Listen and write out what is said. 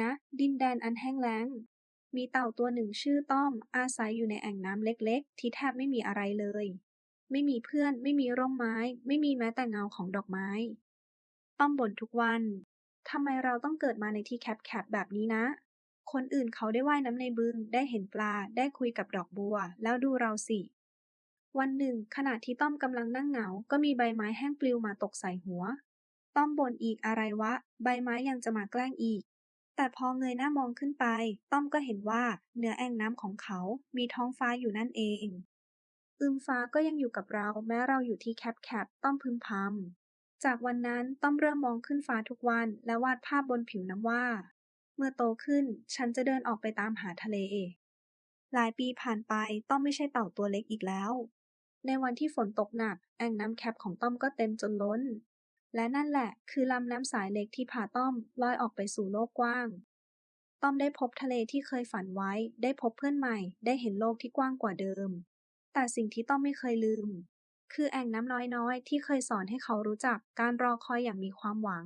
ณดินแดนอันแห้งแล้ง มีเต่าตัวหนึ่งชื่อต้อม อาศัยอยู่ในแอ่งน้ำเล็กๆ ที่แทบไม่มีอะไรเลย ไม่มีเพื่อน ไม่มีร่มไม้ ไม่มีแม้แต่เงาของดอกไม้ ต้อมบ่นทุกวัน ทำไมเราต้องเกิดมาในที่แคบๆแบบนี้นะ คนอื่นเขาได้ว่ายน้ำในบึง ได้เห็นปลา ได้คุยกับดอกบัว แล้วดูเราสิ วันหนึ่ง ขณะที่ต้อมกำลังนั่งเหงา ก็มีใบไม้แห้งปลิวมาตกใส่หัว ต้อมบ่นอีกอะไรวะ ใบไม้ยังจะมาแกล้งอีก แต่พอเงยหน้ามองขึ้นไป ต้อมก็เห็นว่าเหนือแอ่งน้ำของเขามีท้องฟ้าอยู่นั่นเองอึมฟ้าก็ยังอยู่กับเราแม้เราอยู่ที่แคบๆต้อมพึมพำจากวันนั้นต้อมเริ่มมองขึ้นฟ้าทุกวัน และวาดภาพบนผิวน้ำว่า เมื่อโตขึ้นฉันจะเดินออกไปตามหาทะเล หลายปีผ่านไปต้อมไม่ใช่เต่าตัวเล็กอีกแล้ว ในวันที่ฝนตกหนัก แอ่งน้ำแคบของต้อมก็เต็มจนล้น และนั่นแหละคือลำน้ำสายเล็กที่พาต้อมลอยออกไปสู่โลกกว้าง ต้อมได้พบทะเลที่เคยฝันไว้ ได้พบเพื่อนใหม่ ได้เห็นโลกที่กว้างกว่าเดิม แต่สิ่งที่ต้อมไม่เคยลืม คือแอ่งน้ำน้อยๆที่เคยสอนให้เขารู้จักการรอคอยอย่างมีความหวัง